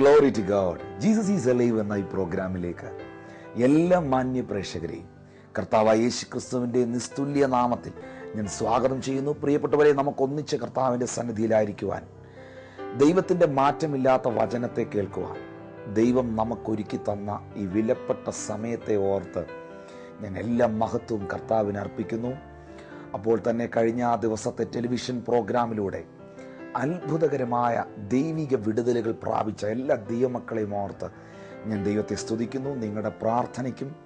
Glory to God Jesus is alive എന്ന ഈ പ്രോഗ്രാമിലേക്ക് എല്ലാ മാന്യ പ്രേക്ഷകരെയും കർത്താവ് യേശു ക്രിസ്തുവിന്റെ നിസ്തുല്യ നാമത്തിൽ ഞാൻ സ്വാഗതം ചെയ്യുന്നു. പ്രിയപ്പെട്ടവരെ നമുക്കൊന്നിച്ച് കർത്താവിന്റെ സന്നിധിയിലായിരിക്കുവാൻ ദൈവത്തിന്റെ മാറ്റമില്ലാത്ത വചനത്തെ കേൾക്കുവാൻ ദൈവം നമുക്കൊരുക്കി തന്ന ഈ വിലപ്പെട്ട സമയത്തെ ഓർത്ത് ഞാൻ എല്ലാ മഹത്വവും കർത്താവിന് അർപ്പിക്കുന്നു. അപ്പോൾ തന്നെ കഴിഞ്ഞ ആ ദിവസത്തെ ടെലിവിഷൻ പ്രോഗ്രാമിലൂടെ അത്ഭുതകരമായ ദൈവിക വിടുതലുകൾ പ്രാപിച്ച എല്ലാ ദൈവമക്കളെയും ഓർത്ത് ഞാൻ ദൈവത്തെ സ്തുതിക്കുന്നു നിങ്ങളുടെ പ്രാർത്ഥനയ്ക്കും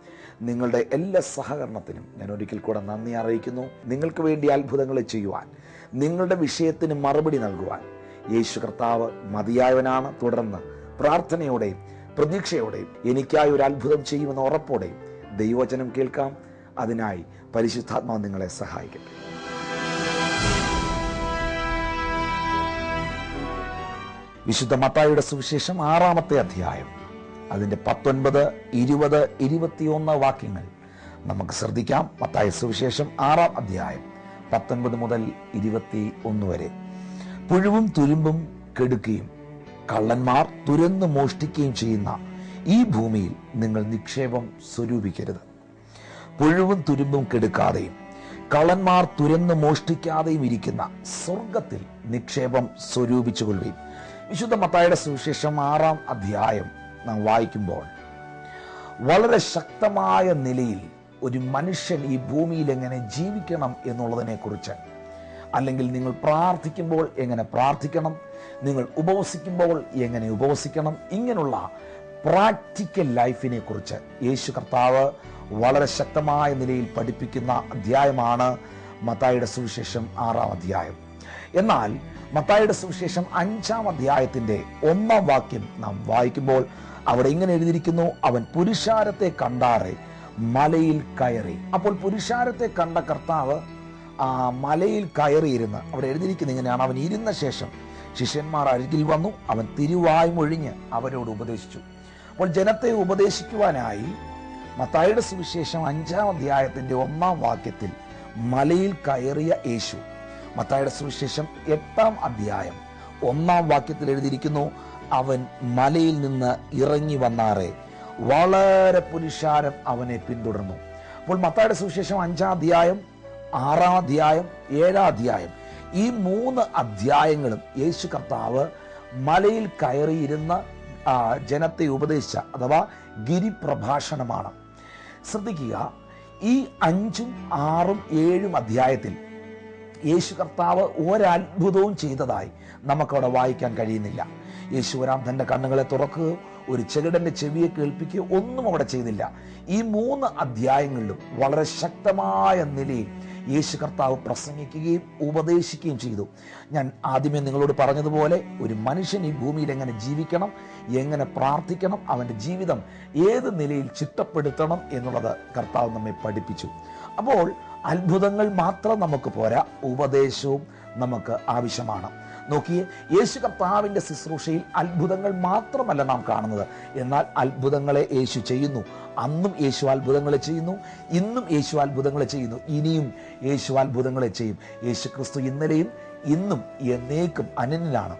നിങ്ങളുടെ എല്ലാ സഹകരണത്തിനും ഞാൻ ഒരിക്കൽ കൂടെ നന്ദി അറിയിക്കുന്നു. നിങ്ങൾക്ക് വേണ്ടി അത്ഭുതങ്ങൾ ചെയ്യുവാൻ നിങ്ങളുടെ വിഷയത്തിന് മറുപടി നൽകുവാൻ യേശു കർത്താവ് മതിയായവനാണ്. തുടർന്ന് പ്രാർത്ഥനയോടെയും പ്രതീക്ഷയോടെയും എനിക്കായി ഒരു അത്ഭുതം ചെയ്യുമെന്ന ഉറപ്പോടെയും ദൈവവചനം കേൾക്കാം. അതിനായി പരിശുദ്ധാത്മാവ് നിങ്ങളെ സഹായിക്കട്ടെ. വിശുദ്ധ മത്തായിയുടെ സുവിശേഷം ആറാമത്തെ അധ്യായം. അതിന്റെ പത്തൊൻപത് ഇരുപത് ഇരുപത്തിയൊന്ന് വാക്യങ്ങൾ നമുക്ക് ശ്രദ്ധിക്കാം. മത്തായ സുവിശേഷം ആറാം അധ്യായം പത്തൊൻപത് മുതൽ ഇരുപത്തി ഒന്ന് വരെ. പുഴുവും തുരുമ്പും കെടുക്കുകയും കള്ളന്മാർ തുരന്ന് മോഷ്ടിക്കുകയും ചെയ്യുന്ന ഈ ഭൂമിയിൽ നിങ്ങൾ നിക്ഷേപം സ്വരൂപിക്കരുത്. പുഴുവും തുരുമ്പും കെടുക്കാതെയും കള്ളന്മാർ തുരന്ന് മോഷ്ടിക്കാതെയും ഇരിക്കുന്ന സ്വർഗത്തിൽ നിക്ഷേപം സ്വരൂപിച്ചുകൊള്ളുകയും വിശുദ്ധ മത്തായുടെ സുവിശേഷം ആറാം അധ്യായം നാം വായിക്കുമ്പോൾ വളരെ ശക്തമായ നിലയിൽ ഒരു മനുഷ്യൻ ഈ ഭൂമിയിൽ എങ്ങനെ ജീവിക്കണം എന്നുള്ളതിനെക്കുറിച്ച് അല്ലെങ്കിൽ നിങ്ങൾ പ്രാർത്ഥിക്കുമ്പോൾ എങ്ങനെ പ്രാർത്ഥിക്കണം നിങ്ങൾ ഉപവസിക്കുമ്പോൾ എങ്ങനെ ഉപവസിക്കണം ഇങ്ങനെയുള്ള പ്രാക്ടിക്കൽ ലൈഫിനെ കുറിച്ച് യേശു കർത്താവ് വളരെ ശക്തമായ നിലയിൽ പഠിപ്പിക്കുന്ന അധ്യായമാണ് മത്തായിയുടെ സുവിശേഷം ആറാം അധ്യായം. എന്നാൽ മത്തായുടെ സുവിശേഷം അഞ്ചാം അധ്യായത്തിന്റെ ഒന്നാം വാക്യം നാം വായിക്കുമ്പോൾ അവിടെ ഇങ്ങനെ എഴുതിയിരിക്കുന്നു അവൻ പുരുഷാരത്തെ കണ്ടാറെ മലയിൽ കയറി. അപ്പോൾ പുരുഷാരത്തെ കണ്ട കർത്താവ് ആ മലയിൽ കയറിയിരുന്ന് അവിടെ എഴുതിയിരിക്കുന്ന ഇങ്ങനെയാണ് അവൻ ഇരുന്ന ശേഷം ശിഷ്യന്മാർ അരികിൽ വന്നു അവൻ തിരുവായ് മൊഴിഞ്ഞ് അവരോട് ഉപദേശിച്ചു. അപ്പോൾ ജനത്തെ ഉപദേശിക്കുവാനായി മത്തായുടെ സുവിശേഷം അഞ്ചാം അധ്യായത്തിന്റെ ഒന്നാം വാക്യത്തിൽ മലയിൽ കയറിയ യേശു മത്തായിയുടെ സുവിശേഷം എട്ടാം അധ്യായം ഒന്നാം വാക്യത്തിൽ എഴുതിയിരിക്കുന്നു അവൻ മലയിൽ നിന്ന് ഇറങ്ങി വന്നാറേ. വളരെ പുരുഷാരം അവനെ പിന്തുടർന്നു. അപ്പോൾ മത്തായുടെ സുവിശേഷം അഞ്ചാം അധ്യായം ആറാം അധ്യായം ഏഴാം അധ്യായം ഈ മൂന്ന് അധ്യായങ്ങളും യേശു കർത്താവ് മലയിൽ കയറിയിരുന്ന ജനത്തെ ഉപദേശിച്ച അഥവാ ഗിരിപ്രഭാഷണമാണ്. ശ്രദ്ധിക്കുക ഈ അഞ്ചും ആറും ഏഴും അധ്യായത്തിൽ യേശു കർത്താവ് ഒരത്ഭുതവും ചെയ്തതായി നമുക്കവിടെ വായിക്കാൻ കഴിയുന്നില്ല. യേശുവരാം തന്റെ കണ്ണുകളെ തുറക്കുക ഒരു ചെകിടന്റെ ചെവിയെ കേൾപ്പിക്കുക ഒന്നും അവിടെ ചെയ്തില്ല. ഈ മൂന്ന് അധ്യായങ്ങളിലും വളരെ ശക്തമായ നിലയിൽ യേശു കർത്താവ് പ്രസംഗിക്കുകയും ഉപദേശിക്കുകയും ചെയ്തു. ഞാൻ ആദ്യമേ നിങ്ങളോട് പറഞ്ഞതുപോലെ ഒരു മനുഷ്യൻ ഈ ഭൂമിയിൽ എങ്ങനെ ജീവിക്കണം എങ്ങനെ പ്രാർത്ഥിക്കണം അവന്റെ ജീവിതം ഏത് നിലയിൽ ചിട്ടപ്പെടുത്തണം എന്നുള്ളത് കർത്താവ് നമ്മെ പഠിപ്പിച്ചു. അപ്പോൾ അത്ഭുതങ്ങൾ മാത്രം നമുക്ക് പോരാ. ഉപദേശവും നമുക്ക് ആവശ്യമാണ്. നോക്കിയേ യേശു കർത്താവിന്റെ ശുശ്രൂഷയിൽ അത്ഭുതങ്ങൾ മാത്രമല്ല നാം കാണുന്നത്. എന്നാൽ അത്ഭുതങ്ങളെ യേശു ചെയ്യുന്നു. അന്നും യേശു അത്ഭുതങ്ങളെ ചെയ്യുന്നു. ഇന്നും യേശു അത്ഭുതങ്ങളെ ചെയ്യുന്നു. ഇനിയും യേശു അത്ഭുതങ്ങളെ ചെയ്യും. യേശു ക്രിസ്തു ഇന്നലെയും ഇന്നും എന്നേക്കും അനന്യനാണ്.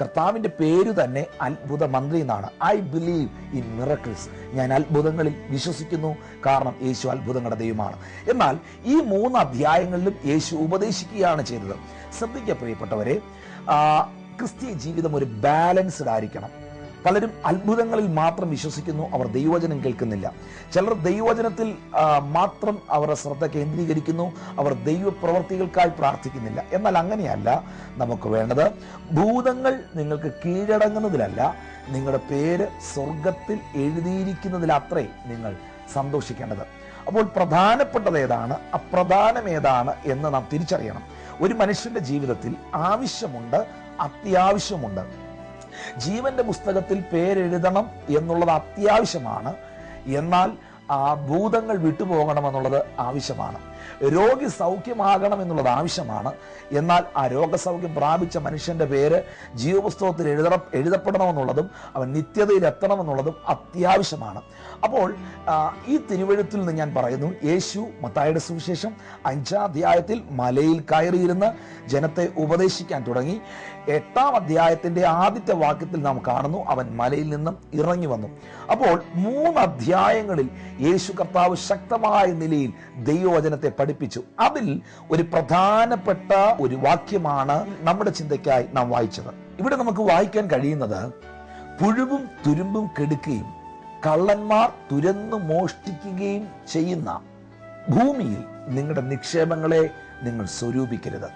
കർത്താവിന്റെ പേര് തന്നെ അത്ഭുത മന്ത്രി എന്നാണ്. ഐ ബിലീവ് ഇൻ മിറക്കിൾസ് ഞാൻ അത്ഭുതങ്ങളിൽ വിശ്വസിക്കുന്നു. കാരണം യേശു അത്ഭുതങ്ങളുടെ ദൈവമാണ്. എന്നാൽ ഈ മൂന്ന് അധ്യായങ്ങളിലും യേശു ഉപദേശിക്കുകയാണ് ചെയ്തത്. ശ്രദ്ധിക്കപ്പെട്ടവരെ ക്രിസ്തീയ ജീവിതം ഒരു ബാലൻസ്ഡ് ആയിരിക്കണം. പലരും അത്ഭുതങ്ങളിൽ മാത്രം വിശ്വസിക്കുന്നു അവർ ദൈവവചനം കേൾക്കുന്നില്ല. ചിലർ ദൈവവചനത്തിൽ മാത്രം അവരുടെ ശ്രദ്ധ കേന്ദ്രീകരിക്കുന്നു അവർ ദൈവപ്രവർത്തികൾക്കായി പ്രാർത്ഥിക്കുന്നില്ല. എന്നാൽ അങ്ങനെയല്ല നമുക്ക് വേണ്ടത്. ഭൂതങ്ങൾ നിങ്ങൾക്ക് കീഴടങ്ങുന്നതിലല്ല നിങ്ങളുടെ പേര് സ്വർഗത്തിൽ എഴുതിയിരിക്കുന്നതിലത്രേ നിങ്ങൾ സന്തോഷിക്കേണ്ടത്. അപ്പോൾ പ്രധാനപ്പെട്ടത് ഏതാണ്? അപ്രധാനം ഏതാണ് എന്ന് നാം തിരിച്ചറിയണം. ഒരു മനുഷ്യന്റെ ജീവിതത്തിൽ ആവശ്യമുണ്ട് അത്യാവശ്യമുണ്ട്. ജീവന്റെ പുസ്തകത്തിൽ പേരെഴുതണം എന്നുള്ളത് അത്യാവശ്യമാണ്. എന്നാൽ ആ ഭൂതങ്ങൾ വിട്ടുപോകണം എന്നുള്ളത് ആവശ്യമാണ്. രോഗി സൗഖ്യമാകണം എന്നുള്ളത് ആവശ്യമാണ് എന്നാൽ ആ രോഗസൗഖ്യം പ്രാപിച്ച മനുഷ്യന്റെ പേര് ജീവപുസ്തകത്തിൽ എഴുത എഴുതപ്പെടണമെന്നുള്ളതും അവൻ നിത്യതയിൽ എത്തണമെന്നുള്ളതും അത്യാവശ്യമാണ്. അപ്പോൾ ഈ തിരുവഴുത്തിൽ നിന്ന് ഞാൻ പറയുന്നു യേശു മത്തായുടെ സുവിശേഷം അഞ്ചാം അധ്യായത്തിൽ മലയിൽ കയറിയിരുന്ന് ജനത്തെ ഉപദേശിക്കാൻ തുടങ്ങി. എട്ടാം അധ്യായത്തിന്റെ ആദ്യത്തെ വാക്യത്തിൽ നാം കാണുന്നു അവൻ മലയിൽ നിന്നും ഇറങ്ങി വന്നു. അപ്പോൾ മൂന്ന് അധ്യായങ്ങളിൽ യേശു കർത്താവ് ശക്തമായ നിലയിൽ ദൈവവചനത്തെ പഠിപ്പിച്ചു. അതിൽ ഒരു പ്രധാനപ്പെട്ട ഒരു വാക്യമാണ് നമ്മുടെ ചിന്തയ്ക്കായി നാം വായിച്ചത്. ഇവിടെ നമുക്ക് വായിക്കാൻ കഴിയുന്നത് പുഴുവും തുരുമ്പും കെടുക്കുകയും കള്ളന്മാർ തുരന്നു മോഷ്ടിക്കുകയും ചെയ്യുന്ന ഭൂമിയിൽ നിങ്ങളുടെ നിക്ഷേപങ്ങളെ നിങ്ങൾ സ്വരൂപിക്കരുത്.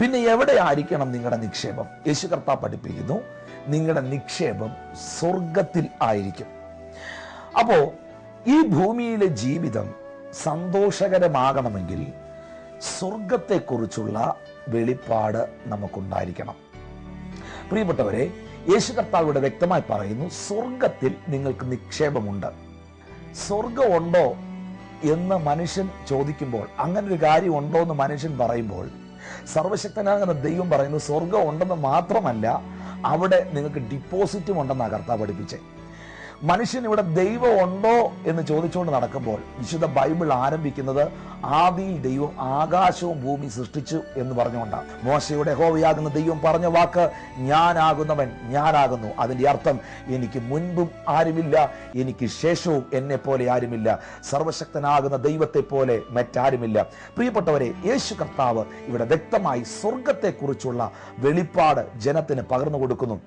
പിന്നെ എവിടെ ആയിരിക്കണം നിങ്ങളുടെ നിക്ഷേപം? യേശു കർത്താവ് പഠിപ്പിക്കുന്നു നിങ്ങളുടെ നിക്ഷേപം സ്വർഗത്തിൽ ആയിരിക്കും. അപ്പോൾ ഈ ഭൂമിയിലെ ജീവിതം സന്തോഷകരമാകണമെങ്കിൽ സ്വർഗത്തെക്കുറിച്ചുള്ള വെളിപ്പാട് നമുക്കുണ്ടായിരിക്കണം. പ്രിയപ്പെട്ടവരെ യേശു കർത്താവ് ഇവിടെ വ്യക്തമായി പറയുന്നു സ്വർഗത്തിൽ നിങ്ങൾക്ക് നിക്ഷേപമുണ്ട്. സ്വർഗമുണ്ടോ എന്ന് മനുഷ്യൻ ചോദിക്കുമ്പോൾ അങ്ങനെ ഒരു കാര്യം ഉണ്ടോ എന്ന് മനുഷ്യൻ പറയുമ്പോൾ സർവശക്തനാകുന്ന ദൈവം പറയുന്നു സ്വർഗം ഉണ്ടെന്ന് മാത്രമല്ല അവിടെ നിങ്ങൾക്ക് ഡിപ്പോസിറ്റും ഉണ്ടെന്നാണ് കർത്താവ് പഠിപ്പിച്ചേ മനുഷ്യൻ ഇവിടെ ദൈവം ഉണ്ടോ എന്ന് ചോദിച്ചുകൊണ്ട് നടക്കുമ്പോൾ വിശുദ്ധ ബൈബിൾ ആരംഭിക്കുന്നത് ആദിയിൽ ദൈവം ആകാശവും ഭൂമി സൃഷ്ടിച്ചു എന്ന് പറഞ്ഞുകൊണ്ടാണ്. മോശയുടെ ഹോവയാകുന്ന ദൈവം പറഞ്ഞ വാക്ക് ഞാനാകുന്നവൻ ഞാനാകുന്നു. അതിന്റെ അർത്ഥം എനിക്ക് മുൻപും ആരുമില്ല എനിക്ക് ശേഷവും എന്നെ പോലെ ആരുമില്ല. സർവശക്തനാകുന്ന ദൈവത്തെ പോലെ മറ്റാരുമില്ല. പ്രിയപ്പെട്ടവരെ യേശു കർത്താവ് ഇവിടെ വ്യക്തമായി സ്വർഗത്തെക്കുറിച്ചുള്ള വെളിപ്പാട് ജനത്തിന് പകർന്നു കൊടുക്കുന്നു.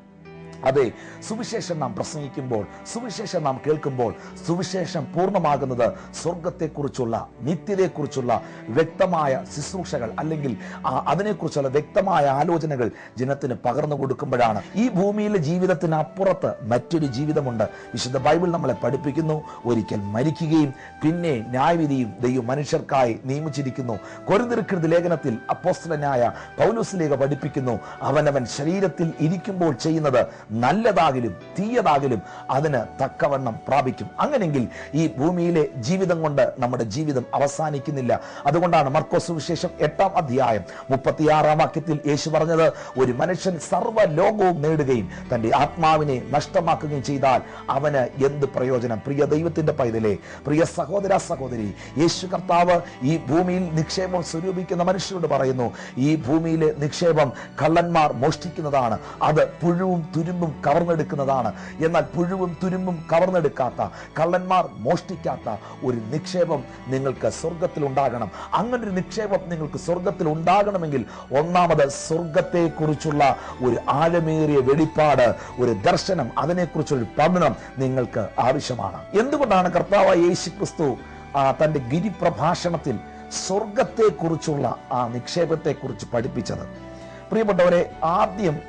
അതെ സുവിശേഷം നാം പ്രസംഗിക്കുമ്പോൾ സുവിശേഷം നാം കേൾക്കുമ്പോൾ സുവിശേഷം പൂർണമാകുന്നത് സ്വർഗത്തെക്കുറിച്ചുള്ള നിത്യതയെക്കുറിച്ചുള്ള വ്യക്തമായ ശുശ്രൂഷകൾ അല്ലെങ്കിൽ അതിനെക്കുറിച്ചുള്ള വ്യക്തമായ ആലോചനകൾ ജനത്തിന് പകർന്നു കൊടുക്കുമ്പോഴാണ്. ഈ ഭൂമിയിലെ ജീവിതത്തിനപ്പുറത്ത് മറ്റൊരു ജീവിതമുണ്ട്. വിശുദ്ധ ബൈബിൾ നമ്മളെ പഠിപ്പിക്കുന്നു. ഒരിക്കൽ മരിക്കുകയും പിന്നെ ന്യായവിധിയും ദൈവം മനുഷ്യർക്കായി നിയമിച്ചിരിക്കുന്നു. കൊരുതിരുക്കൃതി ലേഖനത്തിൽ അപ്പോസ്തലനായ പൗലോസിലേഖ പഠിപ്പിക്കുന്നു. അവനവൻ ശരീരത്തിൽ ഇരിക്കുമ്പോൾ ചെയ്യുന്നത് നല്ലതാകിലും തീയതാകിലും അതിന് തക്കവണ്ണം പ്രാപിക്കും. അങ്ങനെങ്കിൽ ഈ ഭൂമിയിലെ ജീവിതം കൊണ്ട് നമ്മുടെ ജീവിതം അവസാനിക്കുന്നില്ല. അതുകൊണ്ടാണ് മർക്കോസ് വിശേഷം എട്ടാം അധ്യായം മുപ്പത്തിയാറാം വാക്യത്തിൽ യേശു പറഞ്ഞത് ഒരു മനുഷ്യൻ സർവ ലോകവും നേടുകയും തന്റെ ആത്മാവിനെ നഷ്ടമാക്കുകയും ചെയ്താൽ അവന് എന്ത് പ്രയോജനം? പ്രിയ ദൈവത്തിന്റെ പൈതലെ പ്രിയ സഹോദര സഹോദരി യേശു കർത്താവ് ഈ ഭൂമിയിൽ നിക്ഷേപം സ്വരൂപിക്കുന്ന മനുഷ്യരോട് പറയുന്നു ഈ ഭൂമിയിലെ നിക്ഷേപം കള്ളന്മാർ മോഷ്ടിക്കുന്നതാണ്. അത് പുഴുവും തുരുമ്പും കവർന്നെടുക്കുന്നതാണ്. എന്നാൽ പുഴുവും തുരുമ്പും കവർന്നെടുക്കാത്ത കള്ളന്മാർ മോഷ്ടിക്കാത്ത ഒരു നിക്ഷേപം നിങ്ങൾക്ക് സ്വർഗത്തിൽ ഉണ്ടാകണം അങ്ങനെ ഒരു നിക്ഷേപം നിങ്ങൾക്ക് സ്വർഗത്തിൽ ഉണ്ടാകണമെങ്കിൽ ഒന്നാമത് സ്വർഗത്തെ കുറിച്ചുള്ള ഒരു ആഴമേറിയ വെളിപ്പാട് ഒരു ദർശനം അതിനെക്കുറിച്ചൊരു പഠനം നിങ്ങൾക്ക് ആവശ്യമാണ്. എന്തുകൊണ്ടാണ് കർത്താവ് യേശു ക്രിസ്തു ആ, തന്റെ ഗിരിപ്രഭാഷണത്തിൽ സ്വർഗത്തെക്കുറിച്ചുള്ള ആ നിക്ഷേപത്തെക്കുറിച്ച് പഠിപ്പിച്ചത്? പ്രിയപ്പെട്ടവരെ ആദ്യം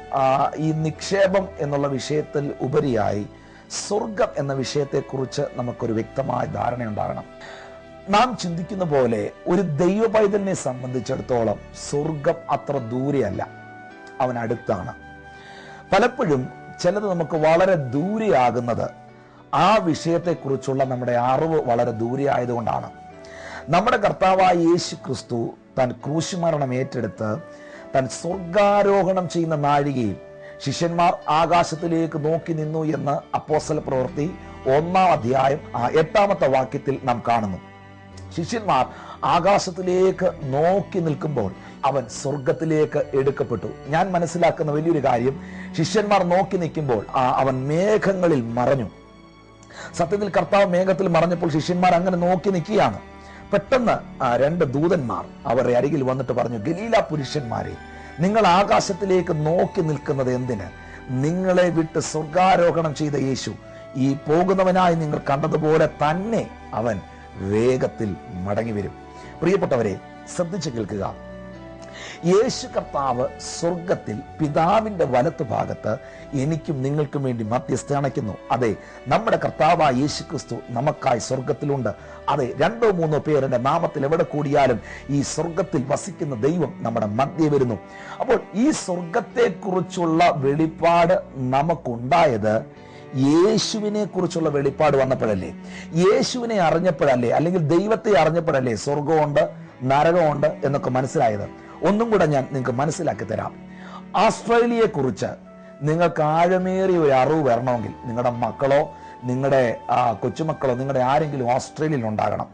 ഈ നിക്ഷേപം എന്നുള്ള വിഷയത്തിൽ ഉപരിയായി സ്വർഗം എന്ന വിഷയത്തെക്കുറിച്ച് നമുക്കൊരു വ്യക്തമായ ധാരണ ഉണ്ടാകണം. നാം ചിന്തിക്കുന്ന പോലെ ഒരു ദൈവ പൈതലിനെ സംബന്ധിച്ചിടത്തോളം സ്വർഗം അത്ര ദൂരെയല്ല അവൻ അടുത്താണ്. പലപ്പോഴും ചിലത് നമുക്ക് വളരെ ദൂരെയാകുന്നത് ആ വിഷയത്തെക്കുറിച്ചുള്ള നമ്മുടെ അറിവ് വളരെ ദൂരെയായതുകൊണ്ടാണ്. നമ്മുടെ കർത്താവായ യേശു ക്രിസ്തു താൻ ക്രൂശുമരണം ഏറ്റെടുത്ത് താൻ സ്വർഗാരോഹണം ചെയ്യുന്ന നാഴികയിൽ ശിഷ്യന്മാർ ആകാശത്തിലേക്ക് നോക്കി നിന്നു എന്ന് അപ്പോസ്തല പ്രവൃത്തി ഒന്നാം അധ്യായം എട്ടാമത്തെ വാക്യത്തിൽ നാം കാണുന്നു. ശിഷ്യന്മാർ ആകാശത്തിലേക്ക് നോക്കി നിൽക്കുമ്പോൾ അവൻ സ്വർഗത്തിലേക്ക് എടുക്കപ്പെട്ടു. ഞാൻ മനസ്സിലാക്കുന്ന വലിയൊരു കാര്യം ശിഷ്യന്മാർ നോക്കി നിൽക്കുമ്പോൾ അവൻ മേഘങ്ങളിൽ മറഞ്ഞു. സത്യത്തിൽ കർത്താവ് മേഘത്തിൽ മറഞ്ഞപ്പോൾ ശിഷ്യന്മാർ അങ്ങനെ നോക്കി നിൽക്കുകയാണ്. പെട്ടെന്ന് രണ്ട് ദൂതന്മാർ അവരുടെ അരികിൽ വന്നിട്ട് പറഞ്ഞു ഗലീല പുരുഷന്മാരെ നിങ്ങൾ ആകാശത്തിലേക്ക് നോക്കി നിൽക്കുന്നത് എന്തിന്? നിങ്ങളെ വിട്ട് സ്വർഗാരോഹണം ചെയ്ത യേശു ഈ പോകുന്നവനായി നിങ്ങൾ കണ്ടതുപോലെ തന്നെ അവൻ വേഗത്തിൽ മടങ്ങി വരും. പ്രിയപ്പെട്ടവരെ ശ്രദ്ധിച്ചു കേൾക്കുക. യേശു കർത്താവ് സ്വർഗത്തിൽ പിതാവിന്റെ വലത്ത് ഭാഗത്ത് എനിക്കും നിങ്ങൾക്കും വേണ്ടി മധ്യസ്ഥ അണയ്ക്കുന്നു. അതെ നമ്മുടെ കർത്താവായ യേശു ക്രിസ്തു നമുക്കായി സ്വർഗത്തിലുണ്ട് അതെ രണ്ടോ മൂന്നോ പേരുടെ നാമത്തിൽ എവിടെ കൂടിയാലും ഈ സ്വർഗത്തിൽ വസിക്കുന്ന ദൈവം നമ്മുടെ മധ്യ വരുന്നു. അപ്പോൾ ഈ സ്വർഗത്തെക്കുറിച്ചുള്ള വെളിപ്പാട് നമുക്കുണ്ടായത് യേശുവിനെ കുറിച്ചുള്ള വെളിപ്പാട് വന്നപ്പോഴല്ലേ? യേശുവിനെ അറിഞ്ഞപ്പോഴല്ലേ? അല്ലെങ്കിൽ ദൈവത്തെ അറിഞ്ഞപ്പോഴല്ലേ സ്വർഗമുണ്ട് നരകമുണ്ട് എന്നൊക്കെ മനസ്സിലായത്? ഒന്നും കൂടെ ഞാൻ നിങ്ങൾക്ക് മനസ്സിലാക്കി തരാം. ആസ്ട്രേലിയയെക്കുറിച്ച് നിങ്ങൾക്ക് ആഴമേറിയ ഒരു അറിവ് വരണമെങ്കിൽ നിങ്ങളുടെ മക്കളോ നിങ്ങളുടെ കൊച്ചുമക്കളോ നിങ്ങളുടെ ആരെങ്കിലും ഓസ്ട്രേലിയയിൽ ഉണ്ടാകണം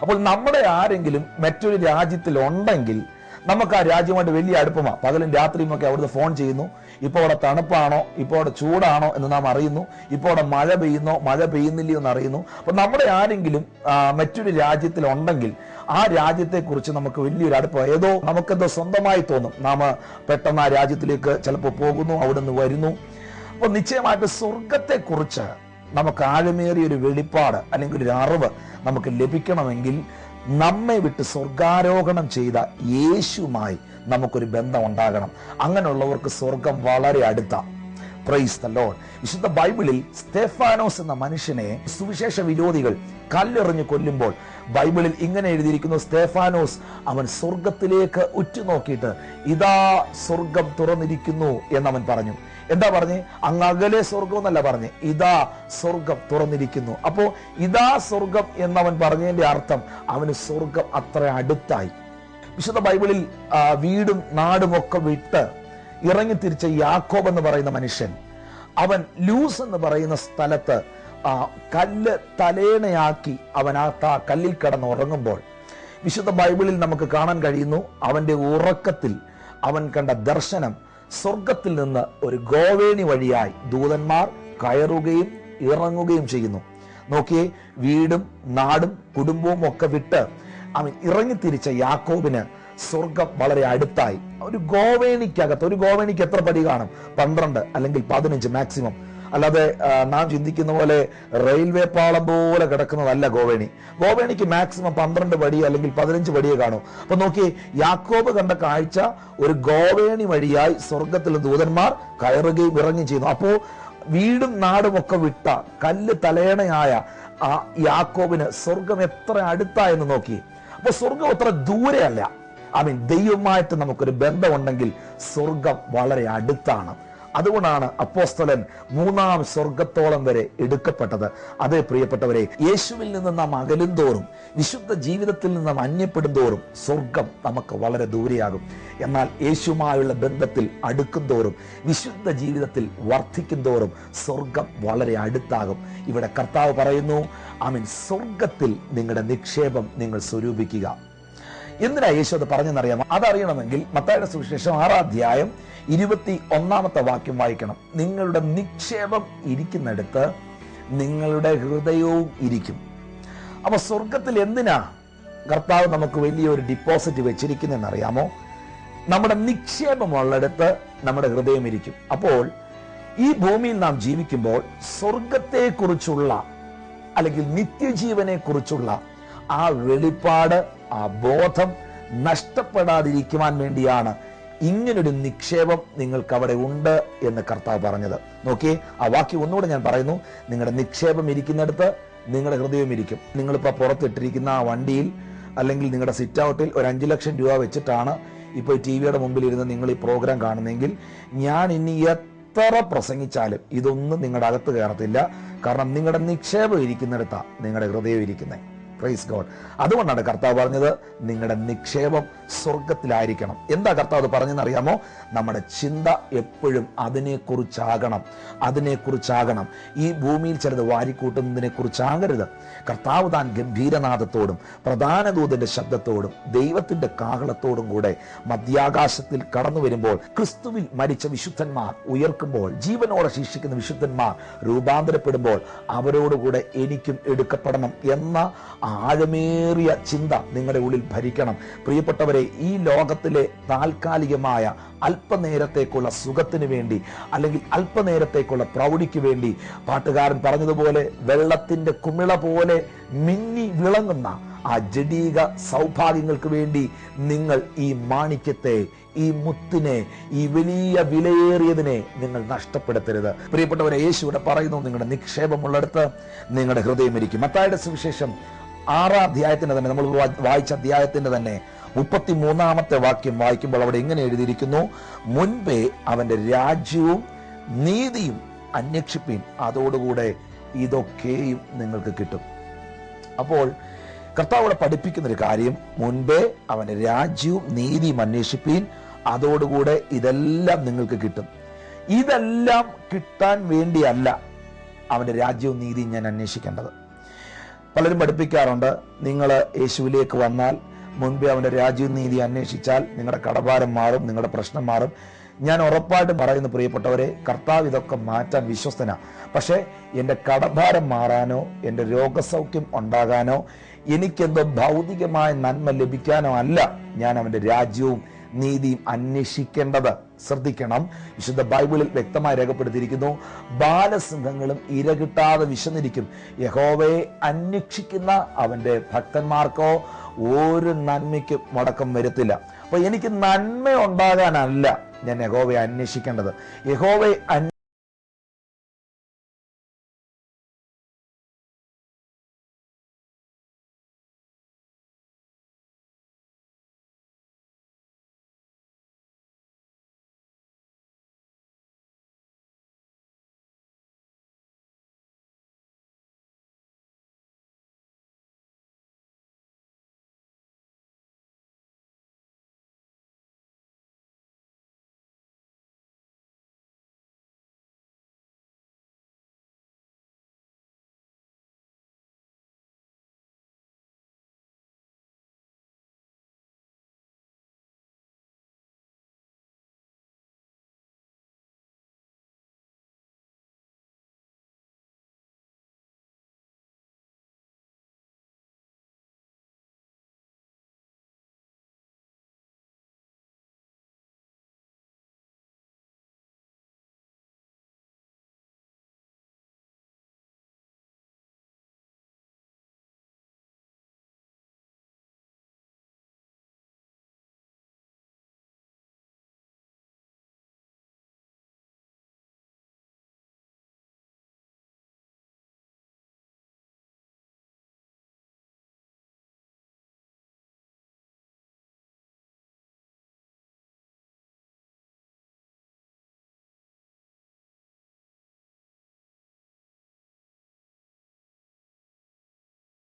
അപ്പോൾ നമ്മുടെ ആരെങ്കിലും മറ്റൊരു രാജ്യത്തിൽ ഉണ്ടെങ്കിൽ നമുക്ക് ആ രാജ്യമായിട്ട് വലിയ അടുപ്പമാണ് പകലും രാത്രിയും ഒക്കെ അവിടുന്ന് ഫോൺ ചെയ്യുന്നു. ഇപ്പോൾ അവിടെ തണുപ്പാണോ? ഇപ്പോൾ അവിടെ ചൂടാണോ എന്ന് നാം അറിയുന്നു. ഇപ്പോൾ അവിടെ മഴ പെയ്യുന്നോ? മഴ പെയ്യുന്നില്ലയോ എന്ന് അറിയുന്നു. അപ്പോൾ നമ്മുടെ ആരെങ്കിലും മറ്റൊരു രാജ്യത്തിൽ ഉണ്ടെങ്കിൽ ആ രാജ്യത്തെക്കുറിച്ച് നമുക്ക് വലിയൊരു അടുപ്പം. ഏതോ നമുക്കെന്തോ സ്വന്തമായി തോന്നും. നാം പെട്ടെന്ന് ആ രാജ്യത്തിലേക്ക് ചിലപ്പോൾ പോകുന്നു അവിടുന്ന് വരുന്നു. അപ്പോൾ നിശ്ചയമായിട്ട് സ്വർഗത്തെക്കുറിച്ച് നമുക്ക് ആഴമേറിയ ഒരു വെളിപ്പാട് അല്ലെങ്കിൽ ഒരു അറിവ് നമുക്ക് ലഭിക്കണമെങ്കിൽ നമ്മെ വിട്ട് സ്വർഗാരോഹണം ചെയ്ത യേശുമായി നമുക്കൊരു ബന്ധം ഉണ്ടാകണം അങ്ങനെയുള്ളവർക്ക് സ്വർഗം വളരെ അടുത്ത. പ്രൈസ് ദ വിശുദ്ധ ബൈബിളിൽ സ്തേഫാനോസ് എന്ന മനുഷ്യനെ സുവിശേഷ വിരോധികൾ കല്ലെറിഞ്ഞ് കൊല്ലുമ്പോൾ ബൈബിളിൽ ഇങ്ങനെ എഴുതിയിരിക്കുന്നു സ്തേഫാനോസ് അവൻ സ്വർഗത്തിലേക്ക് ഉറ്റുനോക്കിയിട്ട് ഇതാ സ്വർഗം തുറന്നിരിക്കുന്നു എന്നവൻ പറഞ്ഞു. എന്താ പറഞ്ഞ്? അങ്ങ് അകലെ സ്വർഗം എന്നല്ല പറഞ്ഞ്. ഇതാ സ്വർഗം തുറന്നിരിക്കുന്നു. അപ്പോ ഇതാ സ്വർഗം എന്നവൻ പറഞ്ഞതിന്റെ അർത്ഥം അവന് സ്വർഗം അത്ര അടുത്തായി. വിശുദ്ധ ബൈബിളിൽ വീടും നാടും ഒക്കെ വിട്ട് ഇറങ്ങി തിരിച്ച യാക്കോബ് എന്ന് പറയുന്ന മനുഷ്യൻ അവൻ ലൂസ് എന്ന് പറയുന്ന സ്ഥലത്ത് ആ കല്ല് തലേണയാക്കി അവൻ ആ കല്ലിൽ കിടന്ന് ഉറങ്ങുമ്പോൾ വിശുദ്ധ ബൈബിളിൽ നമുക്ക് കാണാൻ കഴിയുന്നു അവന്റെ ഉറക്കത്തിൽ അവൻ കണ്ട ദർശനം സ്വർഗത്തിൽ നിന്ന് ഒരു ഗോവേണി വഴിയായി ദൂതന്മാർ കയറുകയും ഇറങ്ങുകയും ചെയ്യുന്നു. നോക്കിയേ വീടും നാടും കുടുംബവും ഒക്കെ വിട്ട് അവൻ ഇറങ്ങിത്തിരിച്ച യാക്കോബിന് സ്വർഗം വളരെ അടുത്തായി. ഒരു ഗോവേണിക്കകത്ത് ഒരു ഗോവേണിക്ക് എത്ര പടി കാണും? പന്ത്രണ്ട് അല്ലെങ്കിൽ പതിനഞ്ച് മാക്സിമം അല്ലാതെ നാം ചിന്തിക്കുന്ന പോലെ റെയിൽവേ പാളം പോലെ കിടക്കുന്നതല്ല ഗോവേണി. ഗോവേണിക്ക് മാക്സിമം പന്ത്രണ്ട് വടി അല്ലെങ്കിൽ പതിനഞ്ച് പടിയെ കാണും. അപ്പൊ നോക്കി യാക്കോബ് കണ്ട കാഴ്ച ഒരു ഗോവേണി വഴിയായി സ്വർഗത്തിലെ ദൂതന്മാർ കയറുകയും ഇറങ്ങുകയും ചെയ്യുന്നു. അപ്പോ വീടും നാടും ഒക്കെ വിട്ട കല്ല് തലേണയായ ആ യാക്കോബിന് സ്വർഗം എത്ര അടുത്തായെന്ന് നോക്കി അപ്പൊ സ്വർഗം അത്ര ദൂരെയല്ല. ഐ മീൻ ദൈവമായിട്ട് നമുക്കൊരു ബന്ധമുണ്ടെങ്കിൽ സ്വർഗം വളരെ അടുത്താണ്. അതുകൊണ്ടാണ് അപ്പോസ്തലൻ മൂന്നാം സ്വർഗത്തോളം വരെ എടുക്കപ്പെട്ടത്. അതേ പ്രിയപ്പെട്ടവരെ യേശുവിൽ നിന്ന് നാം അകലും തോറും വിശുദ്ധ ജീവിതത്തിൽ നിന്ന് നാം അന്യപ്പെടും തോറും സ്വർഗം നമുക്ക് വളരെ ദൂരെയാകും. എന്നാൽ യേശുമായുള്ള ബന്ധത്തിൽ അടുക്കും തോറും വിശുദ്ധ ജീവിതത്തിൽ വർദ്ധിക്കും തോറും സ്വർഗം വളരെ അടുത്താകും. ഇവിടെ കർത്താവ് പറയുന്നു ഐ മീൻ സ്വർഗത്തിൽ നിങ്ങളുടെ നിക്ഷേപം നിങ്ങൾ സ്വരൂപിക്കുക. എന്തിനാ യേശു അത് പറഞ്ഞെന്നറിയാമോ? അതറിയണമെങ്കിൽ മത്തായുടെ സുവിശേഷം ആറാം അധ്യായം ഇരുപത്തി ഒന്നാമത്തെ വാക്യം വായിക്കണം. നിങ്ങളുടെ നിക്ഷേപം ഇരിക്കുന്നിടത്ത് നിങ്ങളുടെ ഹൃദയവും ഇരിക്കും. അപ്പൊ സ്വർഗത്തിൽ എന്തിനാ കർത്താവ് നമുക്ക് വലിയൊരു ഡിപ്പോസിറ്റ് വെച്ചിരിക്കുന്നു എന്നറിയാമോ നമ്മുടെ നിക്ഷേപമുള്ളിടത്ത് നമ്മുടെ ഹൃദയം ഇരിക്കും. അപ്പോൾ ഈ ഭൂമിയിൽ നാം ജീവിക്കുമ്പോൾ സ്വർഗത്തെക്കുറിച്ചുള്ള അല്ലെങ്കിൽ നിത്യജീവനെ കുറിച്ചുള്ള ആ വെളിപ്പാട് ആ ബോധം നഷ്ടപ്പെടാതിരിക്കുവാൻ വേണ്ടിയാണ് ഇങ്ങനൊരു നിക്ഷേപം നിങ്ങൾക്ക് അവിടെ ഉണ്ട് എന്ന് കർത്താവ് പറഞ്ഞത്. നോക്കിയേ ആ വാക്യം ഒന്നുകൂടെ ഞാൻ പറയുന്നു. നിങ്ങളുടെ നിക്ഷേപം ഇരിക്കുന്നിടത്ത് നിങ്ങളുടെ ഹൃദയം ഇരിക്കും. നിങ്ങളിപ്പോൾ പുറത്തിട്ടിരിക്കുന്ന ആ വണ്ടിയിൽ അല്ലെങ്കിൽ നിങ്ങളുടെ സിറ്റ് ഔട്ടിൽ ഒരു അഞ്ച് ലക്ഷം രൂപ വെച്ചിട്ടാണ് ഇപ്പോൾ ടി വിയുടെ മുമ്പിൽ ഇരുന്ന് നിങ്ങൾ ഈ പ്രോഗ്രാം കാണുന്നെങ്കിൽ ഞാൻ ഇനി എത്ര പ്രസംഗിച്ചാലും ഇതൊന്നും നിങ്ങളുടെ അകത്ത് കയറത്തില്ല. കാരണം നിങ്ങളുടെ നിക്ഷേപം ഇരിക്കുന്നിടത്താണ് നിങ്ങളുടെ ഹൃദയം ഇരിക്കുന്നത് പ്രൈസ് ഗോഡ് അതുകൊണ്ടാണ് കർത്താവ് പറഞ്ഞത് നിങ്ങളുടെ നിക്ഷേപം സ്വർഗത്തിലായിരിക്കണം എന്താ കർത്താവ് പറഞ്ഞെന്ന് അറിയാമോ നമ്മുടെ ചിന്ത എപ്പോഴും അതിനെക്കുറിച്ചാകണം. അതിനെക്കുറിച്ചാകണം. ഈ ഭൂമിയിൽ ചിലത് വാരിക്കൂട്ടുന്നതിനെ കുറിച്ചാകരുത് കർത്താവ് താൻ ഗംഭീരനാഥത്തോടും പ്രധാന ദൂതന്റെ ശബ്ദത്തോടും ദൈവത്തിന്റെ കാഹളത്തോടും കൂടെ മധ്യാകാശത്തിൽ കടന്നു വരുമ്പോൾ ക്രിസ്തുവിൽ മരിച്ച വിശുദ്ധന്മാർ ഉയർക്കുമ്പോൾ ജീവനോടെ ശിക്ഷിക്കുന്ന വിശുദ്ധന്മാർ രൂപാന്തരപ്പെടുമ്പോൾ അവരോടുകൂടെ എനിക്കും എടുക്കപ്പെടണം എന്ന ആഴമേറിയ ചിന്ത നിങ്ങളുടെ ഉള്ളിൽ ഭരിക്കണം. പ്രിയപ്പെട്ടവരെ ഈ ലോകത്തിലെ താൽക്കാലികമായ അല്പനേരത്തേക്കുള്ള സുഖത്തിന് വേണ്ടി അല്ലെങ്കിൽ അല്പനേരത്തേക്കുള്ള പ്രൗഢിക്ക് വേണ്ടി പാട്ടുകാരൻ പറഞ്ഞതുപോലെ വെള്ളത്തിന്റെ കുമിള പോലെ മിന്നി വിളങ്ങുന്ന ആ ജഡീക സൗഭാഗ്യങ്ങൾക്ക് വേണ്ടി നിങ്ങൾ ഈ മാണിക്യത്തെ ഈ മുത്തിനെ ഈ വലിയ വിലയേറിയതിനെ നിങ്ങൾ നഷ്ടപ്പെടുത്തരുത്. പ്രിയപ്പെട്ടവരെ യേശു ഇവിടെ പറയുന്നു നിങ്ങളുടെ നിക്ഷേപമുള്ളിടത്ത് നിങ്ങളുടെ ഹൃദയം ഇരിക്കും. മത്തായുടെ സുവിശേഷം ആറാം അധ്യായത്തിന്റെ തന്നെ നമ്മൾ വായിച്ച അധ്യായത്തിന്റെ തന്നെ മുപ്പത്തി മൂന്നാമത്തെ വാക്യം വായിക്കുമ്പോൾ അവിടെ എങ്ങനെ എഴുതിയിരിക്കുന്നു? മുൻപേ അവന്റെ രാജ്യവും നീതിയും അന്വേഷിപ്പീൻ അതോടുകൂടെ ഇതൊക്കെയും നിങ്ങൾക്ക് കിട്ടും. അപ്പോൾ കർത്താവ് ഇവിടെ പഠിപ്പിക്കുന്ന ഒരു കാര്യം മുൻപേ അവന്റെ രാജ്യവും നീതിയും അന്വേഷിപ്പീൻ അതോടുകൂടെ ഇതെല്ലാം നിങ്ങൾക്ക് കിട്ടും. ഇതെല്ലാം കിട്ടാൻ വേണ്ടിയല്ല അവന്റെ രാജ്യവും നീതിയും ഞാൻ അന്വേഷിക്കേണ്ടത്. പലരും പഠിപ്പിക്കാറുണ്ട് നിങ്ങൾ യേശുവിലേക്ക് വന്നാൽ മുൻപേ അവന്റെ രാജ്യം നീതി അന്വേഷിച്ചാൽ നിങ്ങളുടെ കടഭാരം മാറും നിങ്ങളുടെ പ്രശ്നം മാറും. ഞാൻ ഉറപ്പായിട്ടും പറയുന്നു പ്രിയപ്പെട്ടവരെ കർത്താവ് ഇതൊക്കെ മാറ്റാൻ വിശ്വസ്തന. പക്ഷേ എന്റെ കടഭാരം മാറാനോ എന്റെ രോഗസൗഖ്യം ഉണ്ടാകാനോ എനിക്കെന്തോ ഭൗതികമായ നന്മ ലഭിക്കാനോ അല്ല ഞാൻ അവന്റെ രാജ്യവും നീതിയും അന്വേഷിക്കേണ്ടത് ശ്രദ്ധിക്കണം. വിശുദ്ധ ബൈബിളിൽ വ്യക്തമായി രേഖപ്പെടുത്തിയിരിക്കുന്നു ബാലസിംഹങ്ങളും ഇര കിട്ടാതെ വിശന്നിരിക്കും. യഹോവയെ അന്വേഷിക്കുന്ന അവന്റെ ഭക്തന്മാർക്കോ ഒരു നന്മയ്ക്കും മുടക്കം വരുത്തില്ല. അപ്പൊ എനിക്ക് നന്മ ഉണ്ടാകാനല്ല ഞാൻ യഹോവയെ അന്വേഷിക്കേണ്ടത്. യഹോവയെ